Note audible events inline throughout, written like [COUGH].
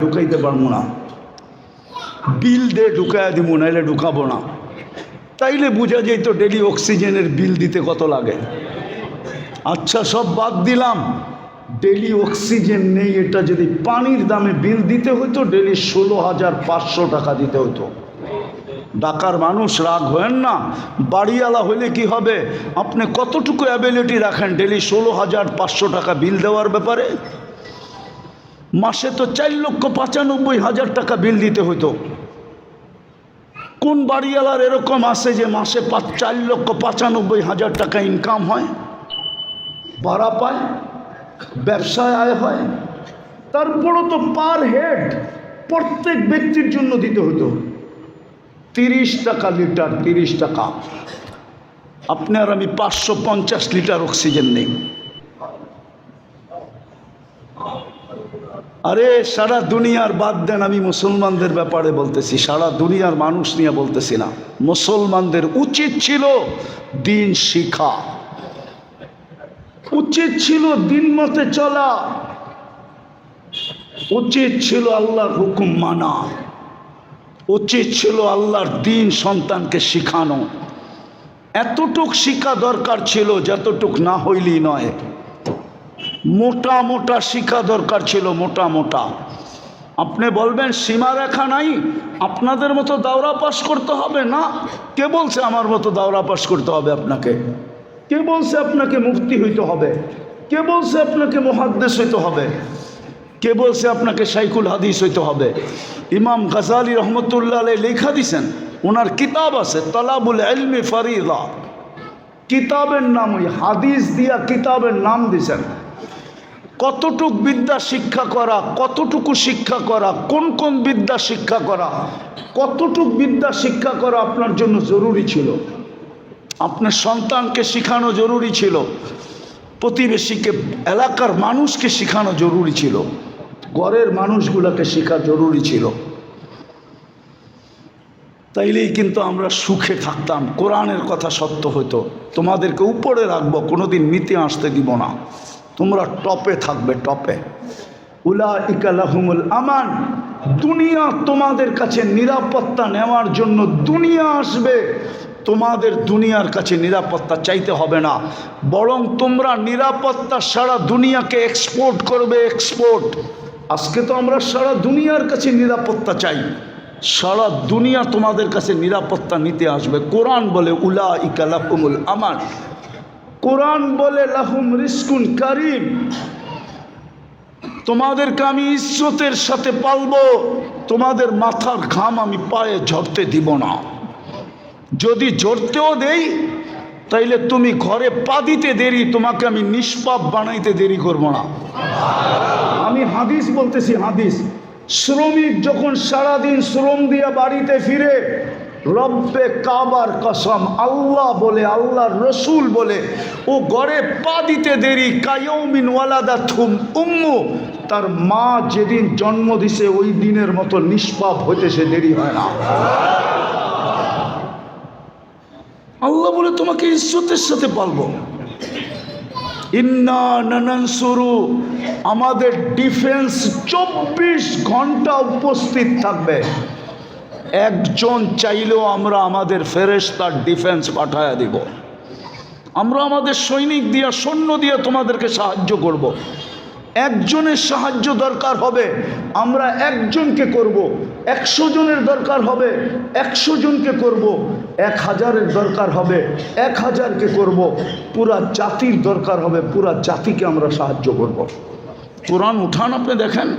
ঢুকাইতে পারব না। বিল দে ঢুকায় দিব, নাইলে ঢুকাবো না। তাইলে বোঝা যেত ডেলি অক্সিজেনের বিল দিতে কত লাগে। আচ্ছা সব বাদ দিলাম। ডেলি অক্সিজেন নেই, এটা যদি পানির দামে বিল দিতে হতো ডেলি ষোলো হাজার পাঁচশো টাকা দিতে হতো ঢাকার মানুষ রাগ হয়েন না। বাড়িওয়ালা হলে কি হবে? আপনি কতটুকু অ্যাবিলিটি রাখেন ডেলি ষোলো হাজার পাঁচশো টাকা বিল দেওয়ার ব্যাপারে? মাসে তো চার লক্ষ পঁচানব্বই হাজার টাকা বিল দিতে হতো কোন বাড়িওয়ালার এরকম আছে যে মাসে পাঁচ, চার লক্ষ পঁচানব্বই হাজার টাকা ইনকাম হয়? ভাড়া পায়, ব্যবসায় আয় হয়, তারপরও তো পার হেড প্রত্যেক ব্যক্তির জন্য দিতে হতো তিরিশ টাকা লিটার, তিরিশ টাকা। আপনার আমি পাঁচশো পঞ্চাশ লিটার অক্সিজেন নেই। আরে, সারা দুনিয়ার বাদ দেন আমি মুসলমানদের ব্যাপারে বলতেছি, সারা দুনিয়ার মানুষ নিয়ে বলতেছি না। মুসলমানদের উচিত ছিল দিন শিখা। উচিত ছিল দিন মতে চলা। উচিত ছিল আল্লাহর হুকুম মানা। উচিত ছিল আল্লাহর দিন সন্তানকে শিখানো। এতটুক শিক্ষা দরকার ছিল, যতটুক না হইলেই নয়। মোটা মোটা শিক্ষা দরকার ছিল, মোটা মোটা। আপনি বলবেন সীমারেখা নাই, আপনাদের মতো দাওরা পাস করতে হবে না? কে বলছে আমার মতো দাওরা পাস করতে হবে আপনাকে? কে বলছে আপনাকে মুক্তি হইতে হবে? কে বলছে আপনাকে মহাদ্দেশ হইতে হবে? কে বলছে আপনাকে সাইকুল হাদিস হইতে হবে? ইমাম গাজালি রহমতুল্লাহ আলাই লেখা দিছেন, ওনার কিতাব আছে, তলাবুল এলমি ফরিদা। কিতাবের নাম ওই হাদিস দিয়া কিতাবের নাম দিছেন। কতটুক বিদ্যা শিক্ষা করা, কতটুকু শিক্ষা করা, কোন কোন বিদ্যা শিক্ষা করা, কতটুক বিদ্যা শিক্ষা করা আপনার জন্য জরুরি ছিল? আপনার সন্তানকে শেখানো জরুরি ছিল। প্রতিবেশীকে, এলাকার মানুষকে শেখানো জরুরি ছিল। ঘরের মানুষগুলোকে শেখা জরুরি ছিল। তাইলেই কিন্তু আমরা সুখে থাকতাম। কোরআনের কথা সত্য হতো তোমাদেরকে উপরে রাখব, কোনোদিন নিতে আসতে দিব না। তোমরা টপে থাকবে, টপে। উলা ইকালাহুমুল আমান, দুনিয়া তোমাদের কাছে নিরাপত্তা নেওয়ার জন্য দুনিয়া আসবে। তোমাদের দুনিয়ার কাছে নিরাপত্তা চাইতে হবে না। বরং তোমরা নিরাপত্তা সারা দুনিয়াকে এক্সপোর্ট করবে এক্সপোর্ট আজকে তো আমরা সারা দুনিয়ার কাছে নিরাপত্তা চাই। সারা দুনিয়া তোমাদের কাছে নিরাপত্তা নিতে আসবে। কোরআন বলে উলা ইকালাহুমুল আমান। কোরআন বলে লাহুম রিস্কুন কারিম। তোমাদেরকে আমি ইজ্জতের সাথে পালবো, তোমাদের মাথার ঘাম আমি পায়ে ঝরতে দিব না। যদি ঝরতেও দেই, তাইলে তুমি ঘরে পা দিতে দেরি, তোমাকে আমি নিষ্পাপ বানাইতে দেরি করব না। আমি হাদিস বলতেছি, হাদিস। শ্রমিক যখন সারাদিন শ্রম দিয়ে বাড়িতে ফিরে রব্বে কাবার কসম, আল্লাহ বলে, আল্লাহর রসুল বলে, ও গড়ে পা দিতে দেরি, কায়মিন ওয়ালাদা থুম উম্মু, তার মা যেদিন জন্ম দিছে ওই দিনের মতো নিষ্পাপ হইতে সে দেরি হয় না। আল্লাহ বলে, তোমাকে ইজ্জতের সাথে পালবো। ইন্না নানানসুরু, আমাদের ডিফেন্স চব্বিশ ঘণ্টা উপস্থিত থাকবে। একজন চাইলেও আমরা আমাদের ফেরেস্তার ডিফেন্স পাঠায়া দিব আমরা আমাদের সৈনিক দিয়া, সৈন্য দিয়ে তোমাদেরকে সাহায্য করব। একজনের সাহায্য দরকার হবে, আমরা একজনকে করব। একশো জনের দরকার হবে, একশো জনকে করব। এক হাজারের দরকার হবে, এক হাজারকে করব। পুরা জাতির দরকার হবে, পুরা জাতিকে আমরা সাহায্য করব। কোরআন উঠান আপনি দেখেন,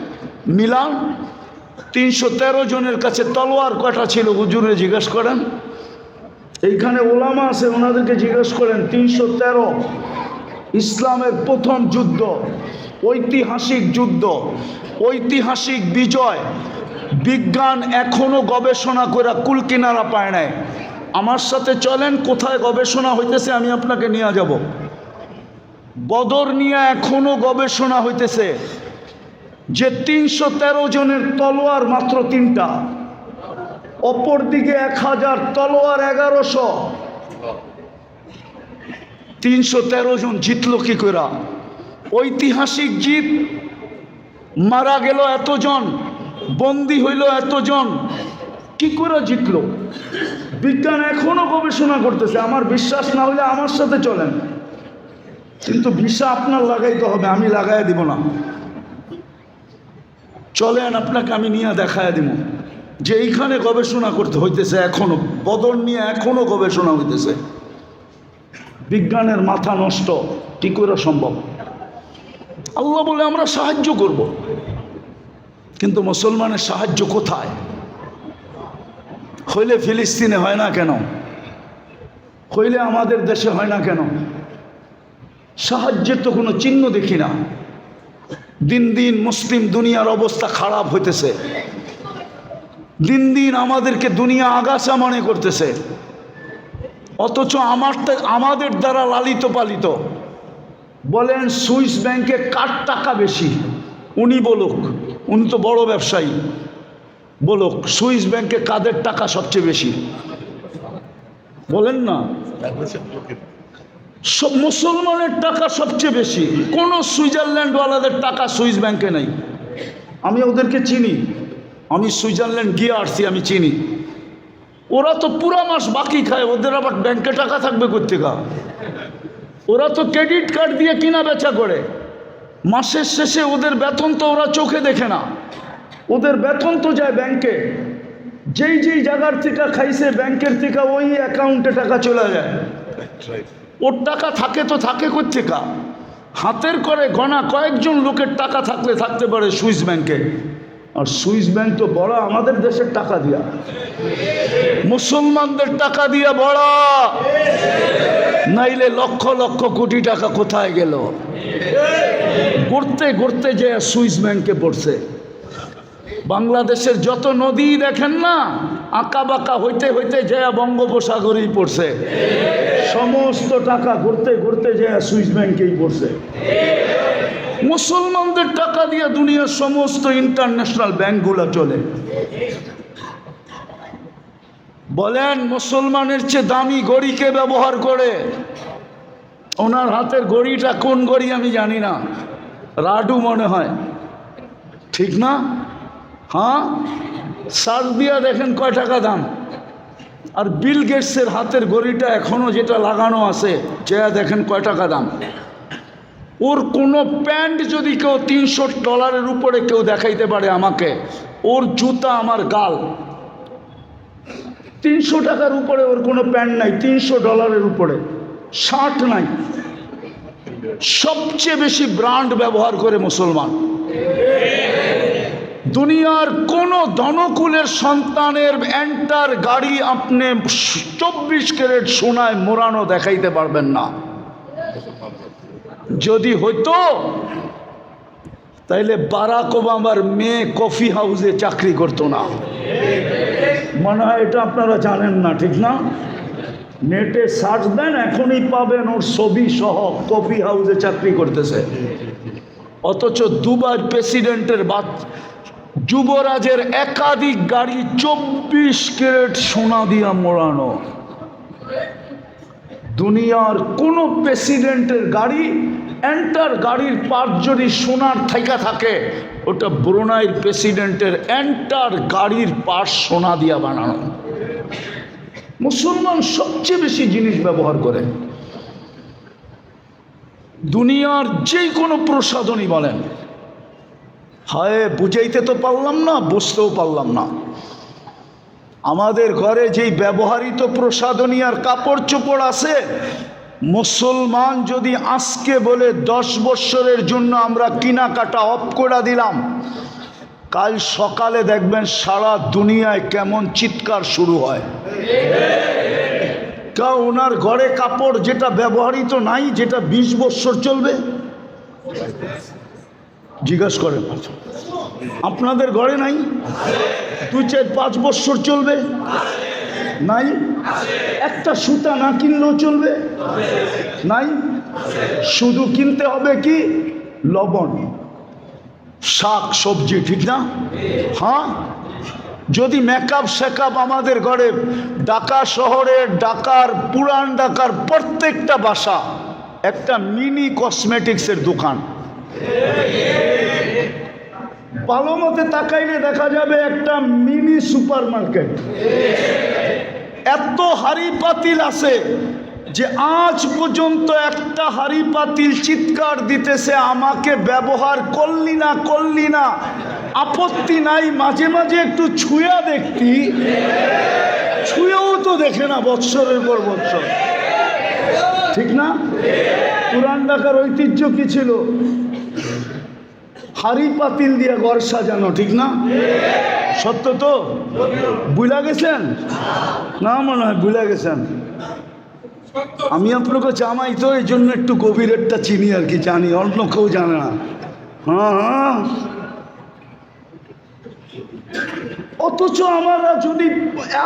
মিলান তিনশো তেরো জনের কাছে তলোয়ার কটা ছিল, হুজুরে জিজ্ঞেস করেন। এইখানে ওলামা আছে, ওনাদেরকে জিজ্ঞেস করেন, তিনশো তেরো ইসলামের প্রথম যুদ্ধ, ঐতিহাসিক যুদ্ধ, ঐতিহাসিক বিজয়, বিজ্ঞান এখনও গবেষণা করে কুল কিনারা পায় নাই। আমার সাথে চলেন, কোথায় গবেষণা হইতেছে আমি আপনাকে নিয়ে যাব। বদর নিয়ে এখনও গবেষণা হইতেছে। যে তিনশো তেরো জনের তলোয়ার মাত্র তিনটা অপর দিকে এক হাজার তলোয়ার এগারোশো। তিনশো তেরো জন জিতল কি করা ঐতিহাসিক জিত, মারা গেল এতজন, বন্দি হইল এতজন, কি করে জিতল? বিজ্ঞান এখনও গবেষণা করতেছে, আমার বিশ্বাস না হলে আমার সাথে চলেন। কিন্তু ভিসা আপনার লাগাইতে হবে, আমি লাগাই দিব না। চলেন, আপনাকে আমি নিয়ে দেখায় দিব যে এইখানে গবেষণা করতে হইতেছে এখনও বদর নিয়ে এখনও গবেষণা হইতেছে। বিজ্ঞানের মাথা নষ্ট, কি করে সম্ভব? আল্লাহ বলে, আমরা সাহায্য করব। কিন্তু মুসলমানের সাহায্য কোথায়? হইলে ফিলিস্তিনে হয় না কেন? হইলে আমাদের দেশে হয় না কেন? সাহায্যের তো কোনো চিহ্ন দেখি না। দিন দিন মুসলিম দুনিয়ার অবস্থা খারাপ হইতেছে। দিন দিন আমাদেরকে দুনিয়া আগাছা মনে করতেছে। অথচ আমারটা, আমাদের দ্বারা লালিত পালিত। বলেন, সুইস ব্যাংকে কার টাকা বেশি? উনি বলুক, উনি তো বড় ব্যবসায়ী। বলুক, সুইস ব্যাংকে কাদের টাকা সবচেয়ে বেশি? বলেন না। সব মুসলমানের টাকা সবচেয়ে বেশি। কোনো সুইজারল্যান্ডওয়ালাদের টাকা সুইস ব্যাংকে নেই। আমি ওদেরকে চিনি। আমি সুইজারল্যান্ড গিয়ে আসছি, আমি চিনি। ওরা তো পুরা মাস বাকি খায়, ওদের আবার ব্যাংকে টাকা থাকবে কোথেকা ওরা তো ক্রেডিট কার্ড দিয়ে কিনা বেচা করে। মাসের শেষে ওদের বেতন তো ওরা চোখে দেখে না। ওদের বেতন তো যায় ব্যাংকে। যেই যেই জায়গার থেকে খাইছে, ব্যাংকের থেকে ওই অ্যাকাউন্টে টাকা চলে যায়। ওর টাকা থাকে তো থাকে কোথেকা হাতের করে গণা কয়েকজন লোকের টাকা থাকলে থাকতে পারে সুইস ব্যাংকে। আর সুইস ব্যাংক তো বড় আমাদের দেশের টাকা দিয়া। মুসলমানদের টাকা দিয়া বড়। নাইলে লক্ষ লক্ষ কোটি টাকা কোথায় গেল? গড়তে গড়তে যে সুইস ব্যাংকে পড়ছে। বাংলাদেশের যত নদী দেখেন না আঁকা বাঁকা হইতে হইতে যে বঙ্গোপসাগরেই পড়ছে। সমস্ত টাকা ঘুরতে ঘুরতে যে সুইস ব্যাংকেই পড়ছে। মুসলমানদের টাকা দিয়ে দুনিয়ার সমস্ত ইন্টারন্যাশনাল ব্যাংকগুলো চলে। বলেন, মুসলমানের চেয়ে দামি গড়িকে ব্যবহার করে? ওনার হাতের গড়িটা কোন গড়ি আমি জানি না। রাডু মনে হয়। ঠিক না? হ্যাঁ? সার দিয়া দেখেন কয় টাকা দাম? আর বিল গেটসের হাতের গড়িটা এখনও যেটা লাগানো আছে চেয়া দেখেন কয় টাকা দাম। ওর কোনো প্যান্ট যদি কেউ তিনশো ডলারের উপরে কেউ দেখাইতে পারে আমাকে, ওর জুতা আমার গাল। তিনশো টাকার উপরে ওর কোনো প্যান্ট নাই, তিনশো ডলারের উপরে। শার্ট নাই। সবচেয়ে বেশি ব্র্যান্ড ব্যবহার করে মুসলমান। দুনিয়ার কোন ধনকুলের সন্তানের এন্টার গাড়ি আপনি চব্বিশ ক্যারেট সোনায় মোড়ানো দেখাইতে পারবেন না। যদি হইতো, তাইলে বারাক ওবামার মেয়ে কফি হাউসে চাকরি করতো না। মনে হয় এটা আপনারা জানেন না, ঠিক না? নেটে সার্চ দেন, এখনই পাবেন ওর ছবি সহ কফি হাউসে চাকরি করতেছে। অথচ দুবার প্রেসিডেন্টের বাদ যুবরাজের একাধিক গাড়ি চব্বিশ ক্যারেট সোনা দিয়া মোড়ানো। দুনিয়ার কোন প্রেসিডেন্টের গাড়ি, এন্টার গাড়ির পার্ট যদি সোনার থাইকা থাকে, ওটা ব্রুনাইয়ের প্রেসিডেন্টের এন্টার গাড়ির পার্ট সোনা দিয়া বানানো। মুসলমান সবচেয়ে বেশি জিনিস ব্যবহার করে। দুনিয়ার যে কোনো প্রসাধনী বলেন হায়, বুঝাইতে তো পারলাম না, বুঝতেও পারলাম না। আমাদের ঘরে যেই ব্যবহারিত প্রসাধনী আর কাপড় চোপড় আছে, মুসলমান যদি আজকে বলে দশ বৎসরের জন্য আমরা কেনাকাটা অফ করে দিলাম, কাল সকালে দেখবেন সারা দুনিয়ায় কেমন চিৎকার শুরু হয়। কা ওনার ঘরে কাপড় যেটা ব্যবহৃত নাই, যেটা বিশ বৎসর চলবে? জিজ্ঞাসা করেন আপনাদের ঘরে নাই? দুই চার পাঁচ বৎসর চলবে? নাই? একটা সুতা না কিনলেও চলবে? নাই? শুধু কিনতে হবে কি? লবণ। শাক, সবজি, ঠিক না? হ্যাঁ? যদি মেকআপ শেকআপ আমাদের ঘরে ঢাকা শহরের ঢাকার পুরান ঢাকার প্রত্যেকটা বাসা, একটা মিনি কসমেটিক্সের দোকান। ভালো মতে তাকাইলে দেখা যাবে একটা মিনি সুপার মার্কেট এত হাড়ি পাতিল আছে যে আজ পর্যন্ত একটা হাড়ি পাতিল চিৎকার দিতেছে আমাকে, ব্যবহার করলি না করলি না, আপত্তি নাই, মাঝে মাঝে একটু ছুঁয়া দেখতি, ছুঁয়েও তো দেখে না বৎসরের পর বৎসর। ঠিক না? পুরান ঢাকার ঐতিহ্য কি ছিল? হাড়ি পাতিল দিয়ে ঘর সাজানো, ঠিক না? সত্য তো? বুলা গেছেন? না মনে হয় বুলা গেছেন। আমি আপনাকে জামাই তো, এই জন্য একটু গভীরেরটা চিনি আর কি জানি, অন্য কেউ জানে না। হ্যাঁ হ্যাঁ। অথচ আমরা যদি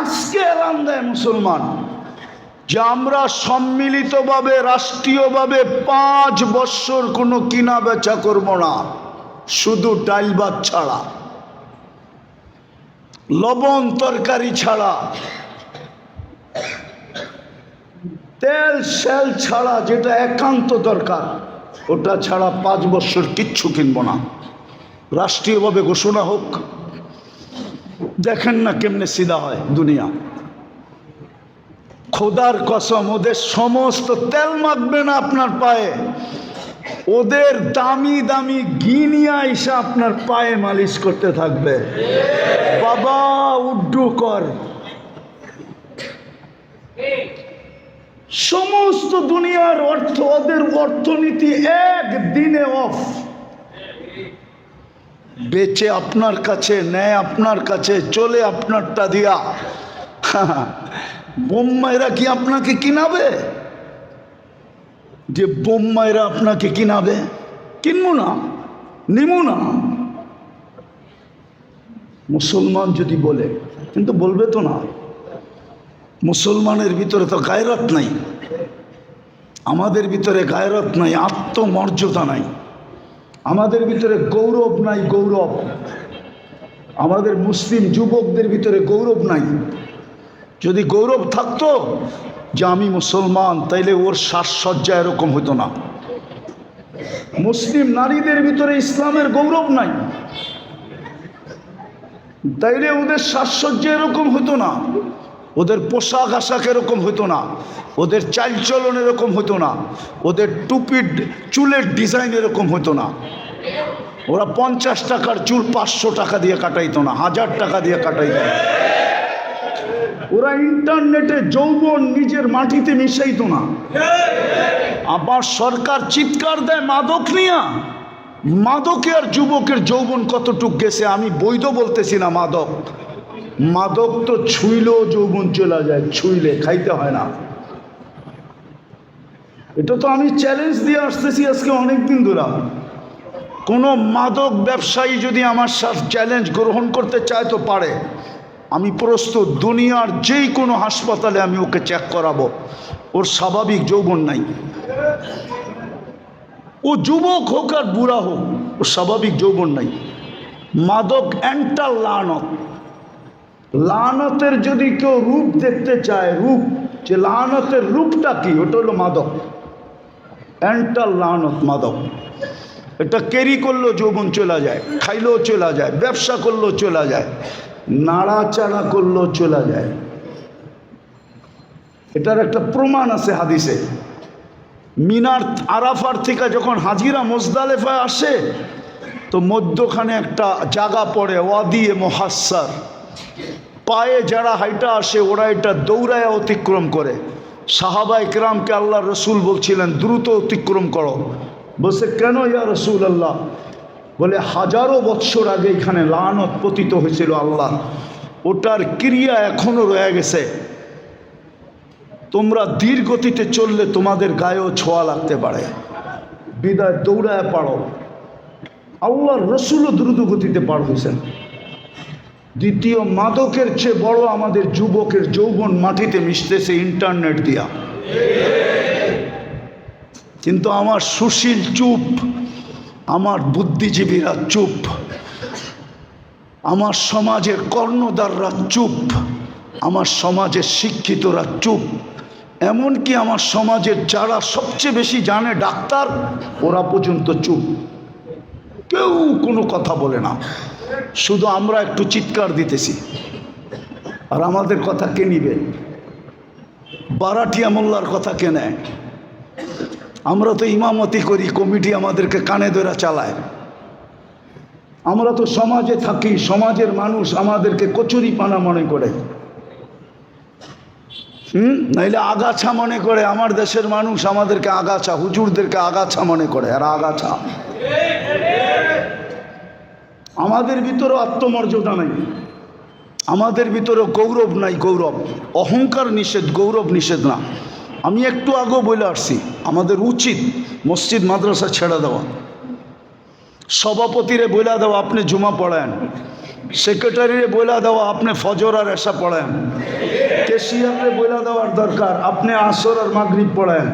আজকে এলান দেয় মুসলমান, যে আমরা সম্মিলিতভাবে, রাষ্ট্রীয়ভাবে পাঁচ বৎসর কোনো কিনা বেচা করব না। শুধু ডাইল ভাত ছাড়া, লবণ তরকারি ছাড়া, তেল সেল ছাড়া যেটা একান্ত দরকার, ওটা ছাড়া পাঁচ বছর কিচ্ছু কিনবো না। রাষ্ট্রীয়ভাবে ঘোষণা হোক, দেখেন না কেমনে সিধা হয় দুনিয়া। খোদার কসম, ওদের সমস্ত তেল মাখবে না আপনার পায়ে। ওদের দামি দামি ঘি নিয়ে এসে আপনার পায়ে মালিশ করতে থাকবে। বাবা, উড্ডু কর। সমস্ত দুনিয়ার অর্থ, ওদের অর্থনীতি এক দিনে অফ। বেচে আপনার কাছে, নেয় আপনার কাছে, চলে আপনারটা দিয়া। [LAUGHS] বোম্মাইরা কি আপনাকে কিনাবে? যে বোম্মাইরা আপনাকে কিনাবে? কিনবো না নিমু না। মুসলমান যদি বলে, কিন্তু বলবে তো না। মুসলমানের ভিতরে তো গায়রত নাই। আমাদের ভিতরে গায়রত নাই, আত্মমর্যাদা নাই। আমাদের ভিতরে গৌরব নাই, গৌরব। আমাদের মুসলিম যুবকদের ভিতরে গৌরব নাই। যদি গৌরব থাকতো যে আমি মুসলমান, তাইলে ওর সাজসজ্জা এরকম হতো না। মুসলিম নারীদের ভিতরে ইসলামের গৌরব নাই। তাইলে ওদের সাজসজ্জা এরকম হতো না। ওদের পোশাক আশাক এরকম হতো না। ওদের চালচলন এরকম হতো না। ওদের টুপির চুলের ডিজাইন এরকম হতো না। ওরা পঞ্চাশ টাকার চুল পাঁচশো টাকা দিয়ে কাটাইতো না, হাজার টাকা দিয়ে কাটাইতো না। ওরা ইন্টারনেটে যৌবন নিজের মাটিতে মিশাইতো না। আবার সরকার চিৎকার দেয়, মাদক নিয়া। মাদকে আর যুবকের যৌবন কতটুক গেছে? আমি বৈধ বলতেছি না মাদক। মাদক তো ছুইলেও যৌবন চলে যায়, ছুইলে খাইতে হয় না। এটা তো আমি চ্যালেঞ্জ দিয়ে আসতেছি আজকে অনেক দিন ধরে। কোনো মাদক ব্যবসায়ী যদি আমার চ্যালেঞ্জ গ্রহণ করতে চায় তো পারে। আমি প্রস্তুত, দুনিয়ার যেই কোনো হাসপাতালে আমি ওকে চেক করাবো। ওর স্বাভাবিক যৌবন নাই। ও যুবক হোক আর বুড়া হোক, ওর স্বাভাবিক যৌবন নাই। মাদক অ্যান্টার লানত। লানতের যদি কেউ রূপ দেখতে চায়, রূপ, যে লানতের রূপটা কি? ওটা হলো মাদক। অ্যান্টাল লানত মাদক। এটা ক্যারি করলেও যৌবন চলে যায়, খাইলেও চলে যায়, ব্যবসা করলেও চলে যায়। নাড়াচাড়া করলেও চলে যায়। এটার একটা প্রমাণ আছে হাদিসে। মিনার আরাফার থেকে যখন হাজিরা মোজদালেফায় আসে, তো মধ্যখানে একটা জায়গা পড়ে ওয়াদিয়ে মহাসার পায়ে যারা হাইটা আসে, ওরা এটা দৌড়ায় অতিক্রম করে। সাহাবা ইকরামকে আল্লাহ রসুল বলছিলেন, দ্রুত অতিক্রম করো। বলছে, কেন ইয়া রসুল আল্লাহ বলে হাজারো বৎসর আগে এখানে লানত পতিত হয়েছিল আল্লাহ। ওটার ক্রিয়া এখনও রয়ে গেছে। তোমরা ধীর গতিতে চললে তোমাদের গায়েও ছোঁয়া লাগতে পারে। বিদায় দৌড়ায় পারো। আল্লাহর রসুলও দ্রুত গতিতে পার হয়েছেন। দ্বিতীয়, মাদকের চেয়ে বড় আমাদের যুবকের যৌবন মাটিতে মিশতেছে ইন্টারনেট দিয়া। কিন্তু আমার সুশীল চুপ আমার বুদ্ধিজীবীরা চুপ। আমার সমাজের কর্ণদাররা চুপ। আমার সমাজের শিক্ষিতরা চুপ। এমনকি আমার সমাজের যারা সবচেয়ে বেশি জানে ডাক্তার, ওরা পর্যন্ত চুপ। কেউ কোনো কথা বলে না। শুধু আমরা একটু চিৎকার দিতেছি। আর আমাদের কথা কে নিবে? বারাটিয়া মোল্লার কথা কে নেয়? আমরা তো ইমামতি করি, কমিটি আমাদেরকে কানে ধরা চালায়। আমরা তো সমাজে থাকি, সমাজের মানুষ আমাদেরকে কচুরি পানা মনে করে। হুম? নাইলে আগাছা মনে করে, আমার দেশের মানুষ আমাদেরকে আগাছা, হুজুরদেরকে আগাছা মনে করে আর আগাছা। আমাদের ভিতরেও আত্মমর্যাদা নাই। আমাদের ভিতরে গৌরব নাই, গৌরব। অহংকার নিষেধ, গৌরব নিষেধ না। আমি একটু আগেও বলে আসছি, আমাদের উচিত মসজিদ, মাদ্রাসা ছেড়ে দেওয়া। সভাপতিরে বইলা দেওয়া আপনি জুমা পড়েন, সেক্রেটারিরে বইলা দেওয়া আপনি ফজর আর এসা পড়েন, কেশিয়ারে বইলা দেওয়ার দরকার, আপনি আসর আর মাগরিব পড়েন।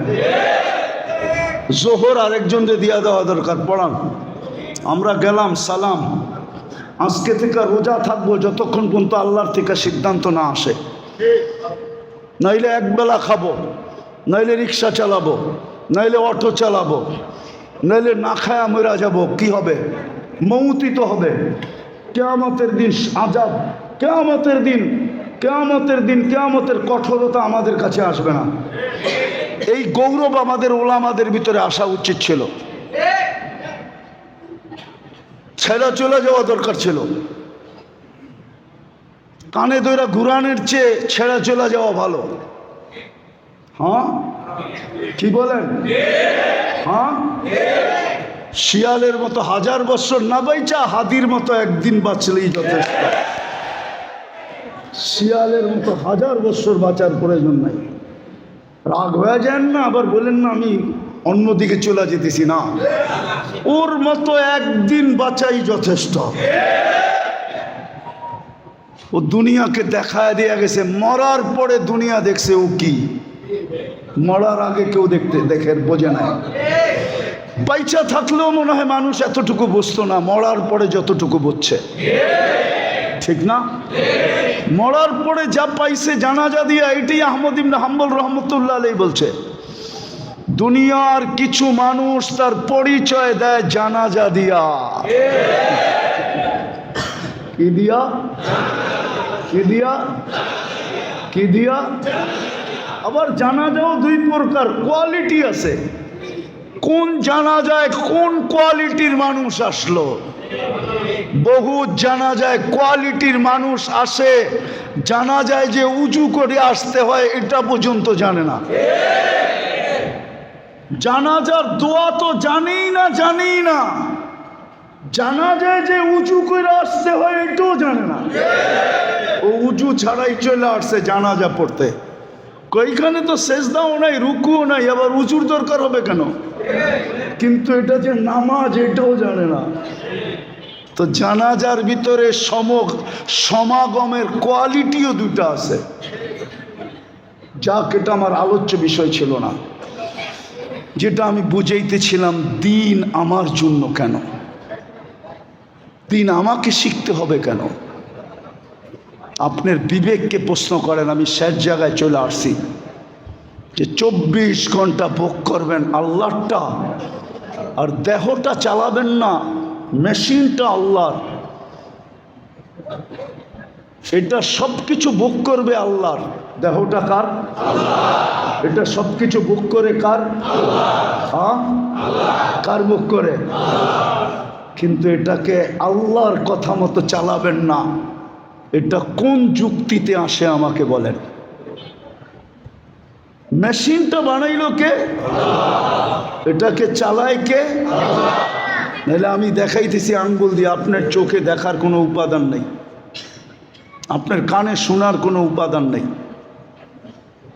জোহর আরেকজনকে দিয়া দেওয়া দরকার, পড়ান। আমরা গেলাম, সালাম। আজকে থেকে রোজা থাকব যতক্ষণ পর্যন্ত আল্লাহর থেকে সিদ্ধান্ত না আসে। নইলে একবেলা খাব। নইলে রিক্সা চালাবো, নইলে অটো চালাবো, নইলে না খায়া মরা যাব, কি হবে? মৌতি তো হবে। কেয়ামতের দিন আজাব কেয়ামতের দিন কেয়ামতের দিন, কেয়ামতের কঠোরতা আমাদের কাছে আসবে না। এই গৌরব আমাদের ওলামাদের ভিতরে আসা উচিত ছিল। ছেড়া চলে যাওয়া দরকার ছিল। কানে দইরা ঘুরানের চেয়ে ছেড়া চলে যাওয়া ভালো। হ্যাঁ? কি বলেন? হ্যাঁ? শিয়ালের মতো হাজার বছর না বাইচা হাদির মতো একদিন বাঁচলেই যথেষ্ট। শিয়ালের মতো হাজার বছর বাঁচার প্রয়োজন নাই। রাগ হয়ে যান না, আবার বলেন না, আমি অন্যদিকে চলে যেতেছি না। ওর মতো একদিন বাঁচাই যথেষ্ট। ও দুনিয়াকে দেখায় দিয়ে গেছে, মরার পরে দুনিয়া দেখছে ও কি? মরার আগে কেউ দেখতে, দেখে, বোঝে না পয়সা থাকলেও মনে হয় মানুষ এতটুকু বুঝতো না, মরার পরে যতটুকু বুঝছে। ঠিক না? মরার পরে যা পাইছে জানাজা দিয়া এটি আহমদ ইবনে হাম্বল রহমতুল্লাহ বলছে, দুনিয়ার কিছু মানুষ তার পরিচয় দেয় জানাজা দিয়া। কি দিয়া? কি দিয়া? কি দিয়া? আবার জানাজাও দুই প্রকার কোয়ালিটি আছে। কোন জানা যায় কোন কোয়ালিটির মানুষ আসলো? বহু জানা যায় কোয়ালিটির মানুষ আসে জানা যায় যে উঁচু করে আসতে হয়, এটা পর্যন্ত জানে না। জানাজার দোয়া তো জানেই না জানেই না। জানা যায় যে উঁচু করে আসতে হয়, এটাও জানে না। ও উঁচু ছাড়াই চলে আসছে জানাজা পড়তে। কইখানে তো শেষ দাও নাই, রুকুও নাই, আবার উঁচুর দরকার হবে কেন? কিন্তু এটা যে নামাজ, এটাও জানে না। তো জানাজার ভিতরে সম সমাগমের কোয়ালিটিও দুটা আছে। যাক, এটা আমার আলোচ্য বিষয় ছিল না। যেটা আমি বুঝাইতেছিলাম, দিন আমার জন্য কেন? দিন আমাকে শিখতে হবে কেন? আপনার বিবেককে প্রশ্ন করেন, আমি শেষ জায়গায় চলে আসছি। যে চব্বিশ ঘণ্টা ভোগ করবেন আল্লাহটা আর দেহটা চালাবেন না, মেশিনটা আল্লাহর। এটা সব কিছু ভোগ করবে আল্লাহর। দেহটা কার? এটা সব কিছু ভোগ করে কার? হ্যাঁ? কার ভোগ করে? কিন্তু এটাকে আল্লাহর কথা মতো চালাবেন না। এটা কোন যুক্তিতে আসে আমাকে বলেন? মেশিনটা বানাইলো কে? এটাকে চালায় কে? নাহলে আমি দেখাইতেছি আঙ্গুল দিয়ে, আপনার চোখে দেখার কোনো উপাদান নেই। আপনার কানে শোনার কোনো উপাদান নেই।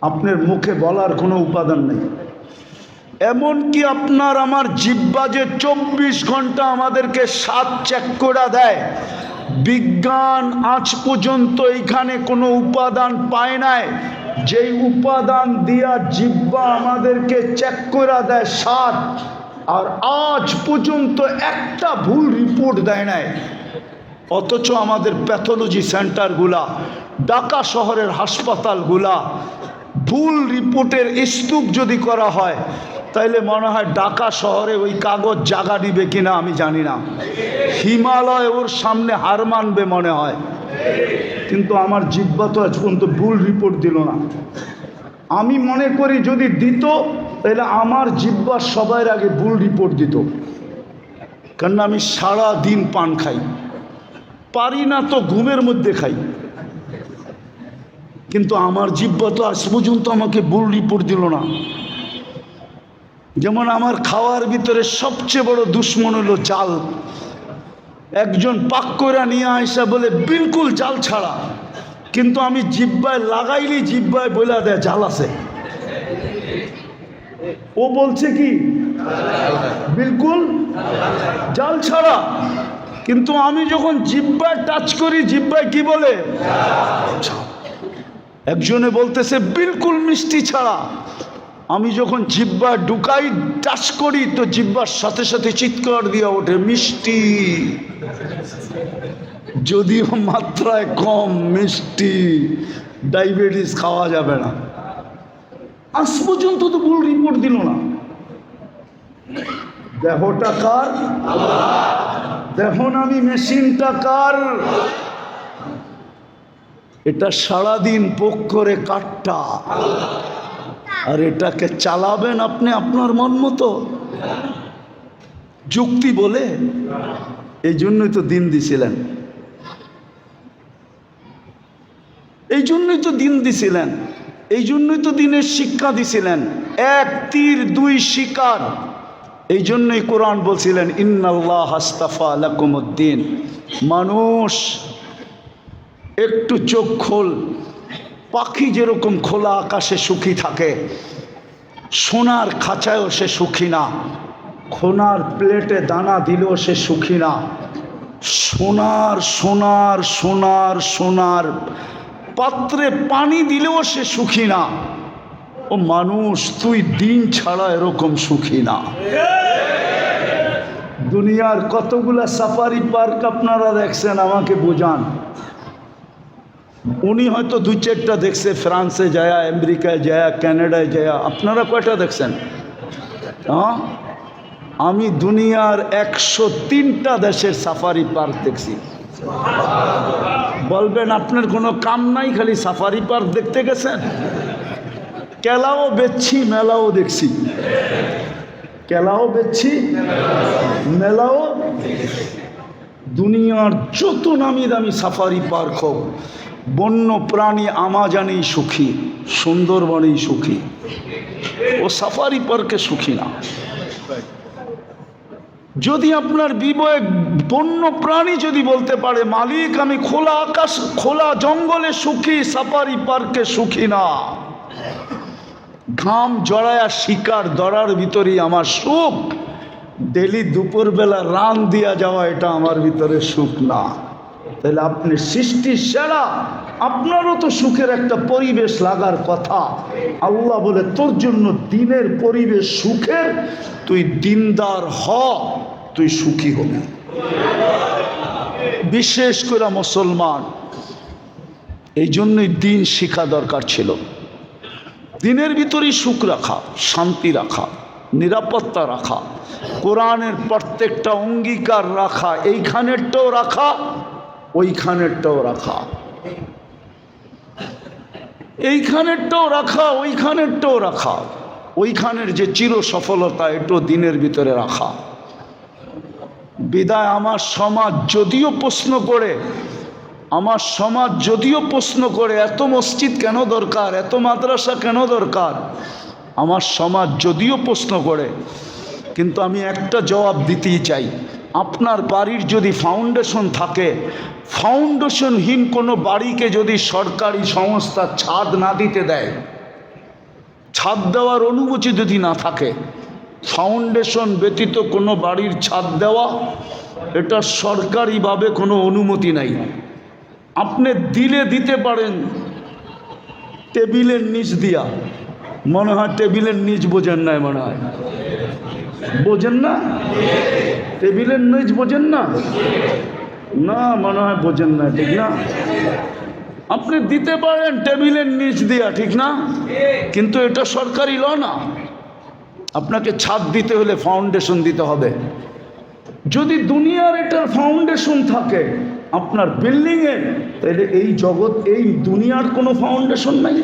আপনার মুখে বলার কোনো উপাদান নেই। এমনকি আপনার আমার জিব্বা যে চব্বিশ ঘণ্টা আমাদেরকে সাত চেক করে দেয়, বিজ্ঞান আজ পর্যন্ত এখানে কোনো উপাদান পায় নাই। যেই উপাদান দিয়া জিব্বা আমাদেরকে চেক করে দেয় সাত, আর আজ পর্যন্ত একটা ভুল রিপোর্ট দেয় নাই। অথচ আমাদের প্যাথোলজি সেন্টারগুলা ঢাকা শহরের হাসপাতালগুলা ভুল রিপোর্টের স্তূপ যদি করা হয় তাইলে মনে হয় ঢাকা শহরে ওই কাগজ জাগা দিবে কিনা আমি জানি না। হিমালয় ওর সামনে হার মানবে মনে হয়। কিন্তু আমার জিব্বা তো আজ পর্যন্ত ভুল রিপোর্ট দিল না। আমি মনে করি যদি দিত তাহলে আমার জিব্বা সবার আগে ভুল রিপোর্ট দিত। কারণ আমি সারা দিন পান খাই। পারি না তো ঘুমের মধ্যে খাই। কিন্তু আমার জিব্বা তো আজ পর্যন্ত আমাকে ভুল রিপোর্ট দিল না। যেমন আমার খাওয়ার ভিতরে সবচেয়ে বড় দুশ্মন হলো জাল। একজন পাক করে নিয়ে আসা বলে, বিলকুল জাল ছাড়া। কিন্তু আমি জিব্বায় লাগাইলি, জিব্বায় বলে দেয় জাল আছে। ও বলছে কি, বিলকুল জাল ছাড়া। কিন্তু আমি যখন জিব্বায় টাচ করি, জিব্বায় কি বলে? একজনে বলতেছে, বিলকুল মিষ্টি ছাড়া। আমি যখন জিব্বা ঢুকাই, টাচ করি, তো জিব্বার সাথে সাথে চিৎকার দিয়ে ওঠে, মিষ্টি। যদিও মাত্রায় কম মিষ্টি, ডায়াবেটিস খাওয়া যাবে না। আজ পর্যন্ত তো ভুল রিপোর্ট দিল না। দেহটা কার? দেখুন আমি মেশিনটা কার? এটা সারাদিন পোক করে কাটটা। আর এটাকে চালাবেন আপনি আপনার মন মতো। যুক্তি বলে এই জন্যই তো দিন দিছিলেন। এই জন্যই তো দিন দিছিলেন। এই জন্যই তো দিনের শিক্ষা দিছিলেন। এক তীর, দুই শিকার। এই জন্যই কোরআন বলছিলেন, ইন্নাল্লাহ হাস্তাফা লাকুমুদ্দিন মানুষ, একটু চোখ খোল। পাখি যেরকম খোলা আকাশে সুখী থাকে, সোনার খাঁচায়ও সে সুখী না, খোনার প্লেটে দানা দিলেও সে সুখী না। সোনার সোনার সোনার সোনার পাত্রে পানি দিলেও সে সুখী না। ও মানুষ, তুই দিন ছাড়া এরকম সুখী না। দুনিয়ার কতগুলা সাফারি পার্ক আপনারা দেখছেন, আমাকে বোঝান। উনি হয়তো দুই চারটা দেখছে, ফ্রান্সে যায়, আমেরিকায় যায় ক্যানাডায় যায়। আপনারা কয়টা দেখছেন? হ্যাঁ? আমি দুনিয়ার একশো তিনটা দেশের সাফারি পার্ক দেখছি। বলবেন, আপনার কোনো কাম নাই খালি সাফারি পার্ক দেখতে গেছেন? কেলাও বেচছি, মেলাও দেখছি। কেলাও বেচছি, মেলাও দুনিয়ার যত নামি দামি সাফারি পার্ক হোক বন্য প্রাণী আমাজানেই সুখী, সুন্দরবনেই সুখী। ও সাফারি পার্কে সুখী না। যদি আপনার বিবয়ে বন্য প্রাণী যদি বলতে পারে, মালিক, আমি খোলা আকাশ, খোলা জঙ্গলে সুখী, সাফারি পার্কে সুখী না। ঘাম জড়ায়া শিকার দড়ার ভিতরেই আমার সুখ। ডেলি দুপুরবেলা রান দিয়া যাওয়া, এটা আমার ভিতরে সুখ না। তাহলে আপনি সৃষ্টির সেরা, আপনারও তো সুখের একটা পরিবেশ লাগার কথা। আল্লাহ বলে, তোর জন্য দিনের পরিবেশ সুখের, তুই দিনদার হ, তুই সুখী হবি। বিশেষ করে মুসলমান, এই জন্যই দিন শিখা দরকার ছিল। দিনের ভিতরেই সুখ রাখা, শান্তি রাখা, নিরাপত্তা রাখা, কোরআনের প্রত্যেকটা অঙ্গীকার রাখা, এইখানেরটাও রাখা। ওইখানেরটাও রাখা। এইখানেরটাও রাখা, ওইখানেরটাও রাখা। ওইখানের যে চির সফলতা এটাও দিনের ভিতরে রাখা। বিদায়, আমার সমাজ যদিও প্রশ্ন করে, আমার সমাজ যদিও প্রশ্ন করে, এত মসজিদ কেন দরকার, এত মাদ্রাসা কেন দরকার? আমার সমাজ যদিও প্রশ্ন করে, কিন্তু আমি একটা জবাব দিতেই চাই। আপনার বাড়ির যদি ফাউন্ডেশন থাকে ফাউন্ডেশনহীন কোনো বাড়িকে যদি সরকারি সংস্থা ছাদ না দিতে দেয়, ছাদ দেওয়ার অনুমতি যদি না থাকে ফাউন্ডেশন ব্যতীত কোনো বাড়ির ছাদ দেওয়া, এটা সরকারিভাবে কোনো অনুমতি নাই। আপনি দিলে দিতে পারেন, টেবিলের নিচ দিয়া। মনে হয় টেবিলের নিচ বোঝেন নাই মনে হয়। বোঝেন না? টেবিলের নিচ বোঝেন না? না, মনে হয় বোঝেন না, ঠিক না? আপনি দিতে পারেন টেবিলের নিচ দিয়া, ঠিক না? কিন্তু এটা সরকারি ল না। আপনাকে ছাদ দিতে হলে ফাউন্ডেশন দিতে হবে। যদি দুনিয়ার এটার ফাউন্ডেশন থাকে, আপনার বিল্ডিংয়ের তাহলে এই জগৎ, এই দুনিয়ার কোনো ফাউন্ডেশন নাই।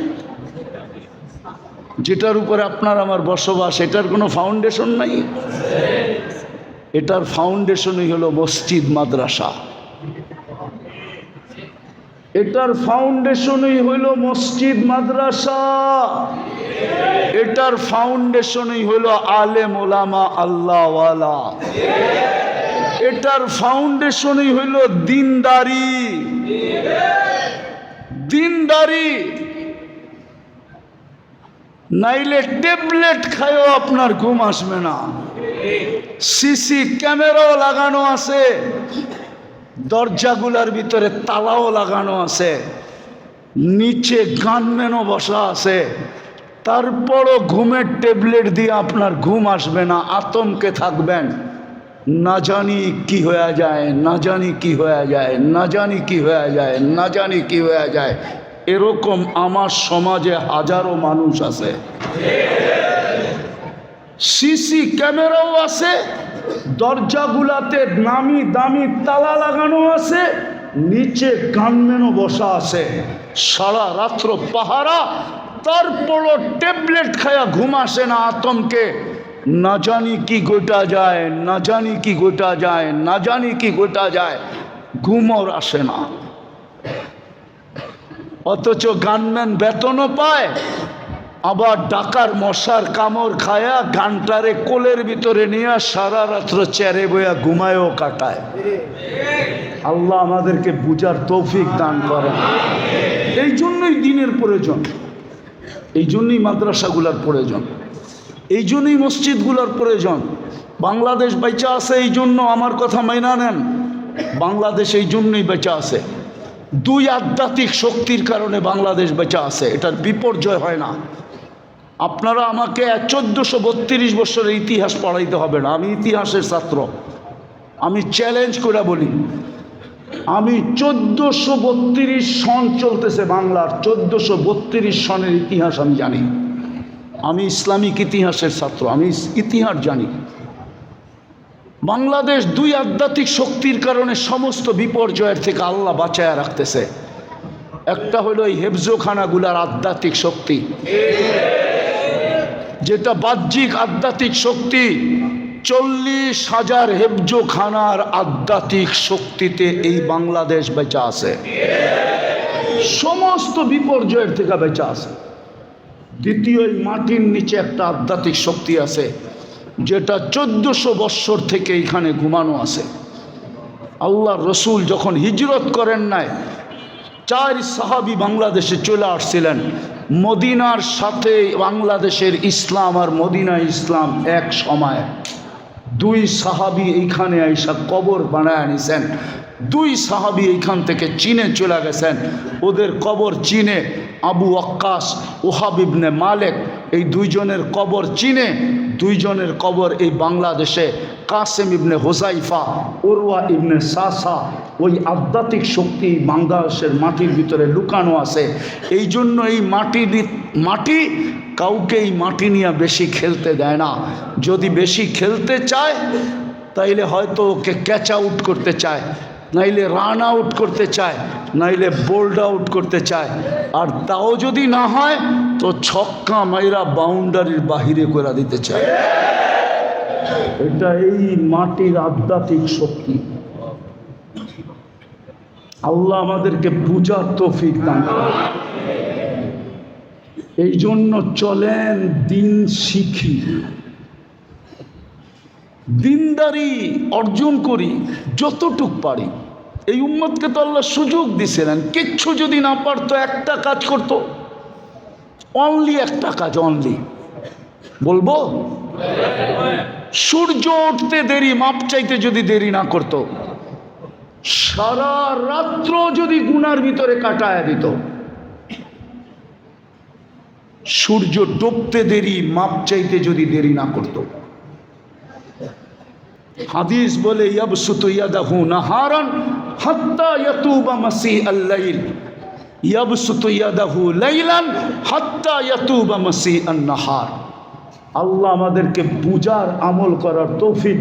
যেটার উপরে আপনার আমার বসবাস, এটার কোনো ফাউন্ডেশন নাই? এটার ফাউন্ডেশনই হলো মসজিদ, মাদ্রাসা। এটার ফাউন্ডেশনই হইল মসজিদ, মাদ্রাসা। এটার ফাউন্ডেশনই হইল আলেম ওলামা, আল্লাহওয়ালা। এটার ফাউন্ডেশনই হইল দিনদারি। দিনদারি। নাইলে ট্যাবলেট খায়ও আপনার ঘুম আসবে না। সিসি ক্যামেরাও লাগানো আছে। দরজাগুলার ভিতরে তালাও লাগানো আছে। নিচে গানম্যানও বসা আছে। তারপরও ঘুমের ট্যাবলেট দিয়ে আপনার ঘুম আসবে না, আতঙ্কে থাকবেন। না জানি কি হয়ে যায়, না জানি কি হয়ে যায়, না জানি কি হয়ে যায়, না জানি কি হয়ে যায়। এরকম আমার সমাজে হাজারো মানুষ আছে। সিসি ক্যামেরাও আছে, দরজাগুলাতে নামি দামি তালা লাগানো আছে, নিচে গানম্যানও বসা আছে। সারা রাত্র পাহারা, তারপরও ট্যাবলেট খায়া ঘুম আসে না আতঙ্কে। না জানি কি গোটা যায়, না জানি কি গোটা যায়, না জানি কি গোটা যায় ঘুমর আসে না। অথচ গানম্যান বেতনও পায়, আবার ডাকার মশার কামড় খায়া গানটারে কোলের ভিতরে নিয়ে সারা রাত্র চেরে বইয়া ঘুমায়ও কাটায়। আল্লাহ আমাদেরকে বুঝার তৌফিক দান করেন। এই জন্যই দিনের প্রয়োজন, এই জন্যই মাদ্রাসাগুলার প্রয়োজন, এই জন্যই মসজিদগুলোর প্রয়োজন। বাংলাদেশ বেচা আছে এই জন্য আমার কথা মাইনা নেন, বাংলাদেশ এই জন্যই বেচা আছে। দুই আধ্যাত্মিক শক্তির কারণে বাংলাদেশ বেচা আছে, এটার বিপর্যয় হয় না। আপনারা আমাকে চোদ্দোশো বত্রিশ বছরের ইতিহাস পড়াইতে হবে না, আমি ইতিহাসের ছাত্র। আমি চ্যালেঞ্জ করে বলি, আমি চোদ্দোশো বত্রিশ সন চলতেছে বাংলার, চোদ্দোশো বত্রিশ সনের ইতিহাস আমি জানি। আমি ইসলামিক ইতিহাসের ছাত্র, আমি ইতিহাস জানি। বাংলাদেশ দুই আধ্যাত্মিক শক্তির কারণে সমস্ত বিপর্যয়ের থেকে আল্লাহ বাঁচায় রাখতেছে। একটা হলো এই হেফজোখানাগুলার আধ্যাত্মিক শক্তি। যেটা বাহ্যিক আধ্যাত্মিক শক্তি, চল্লিশ হাজার হেফজোখানার আধ্যাত্মিক শক্তিতে এই বাংলাদেশ বেঁচে আছে। সমস্ত বিপর্যয়ের থেকে বেঁচে আছে। দ্বিতীয় মাটির নিচে একটা আধ্যাত্মিক শক্তি আছে। যেটা চোদ্দশো বৎসর থেকে এখানে ঘুমানো আছে। আল্লাহ রসুল যখন হিজরত করেন নাই, চার সাহাবি বাংলাদেশে চলে আসছিলেন। মদিনার সাথে বাংলাদেশের ইসলাম আর মদিনা ইসলাম এক সময়। দুই সাহাবি এইখানে আইসা কবর বানায় নিছেন দুই সাহাবি এইখান থেকে চীনে চলে গেছেন। ওদের কবর চীনে, আবু আক্কাস ওহাব ইবনে মালেক, এই দুইজনের কবর চীনে, দুইজনের কবর এই বাংলাদেশে। কাসেম ইবনে হোসাইফা ওরওয়া ইবনে সাসা, ওই আধ্যাত্মিক শক্তি বাংলাদেশের মাটির ভিতরে লুকানো আছে। এই জন্য এই মাটি মাটি কাউকে এই মাটি নিয়ে বেশি খেলতে দেয় না। যদি বেশি খেলতে চায়, তাইলে হয়তো ওকে ক্যাচ আউট করতে চায়। নাইলে রান আউট করতে চায়, নাইলে বোল্ড আউট করতে চায়। আর তাও যদি না হয়, তো ছক্কা মাইরা বাউন্ডারির বাহিরে করে দিতে চায়। এটা এই মাটির আধ্যাত্মিক শক্তি। আল্লাহ আমাদেরকে বুঝার তৌফিক দান। এই জন্য চলেন দিন শিখি। দিনদারি অর্জন করি, যতটুক পারি। এই উম্মতকে তো আল্লাহ সুযোগ দিছিলেন কিচ্ছু যদি না পারতো, একটা কাজ করতো। অনলি একটা কাজ অনলি বলব? সূর্য উঠতে দেরি, মাপ চাইতে যদি দেরি না করতো। সারা রাত্র যদি গুনার ভিতরে কাটায় দিত। সূর্য ডুবতে দেরি, মাপ চাইতে যদি দেরি না করত। হাদিস বলে আল্লাহ আমাদেরকে পূজার আমল করার তৌফিক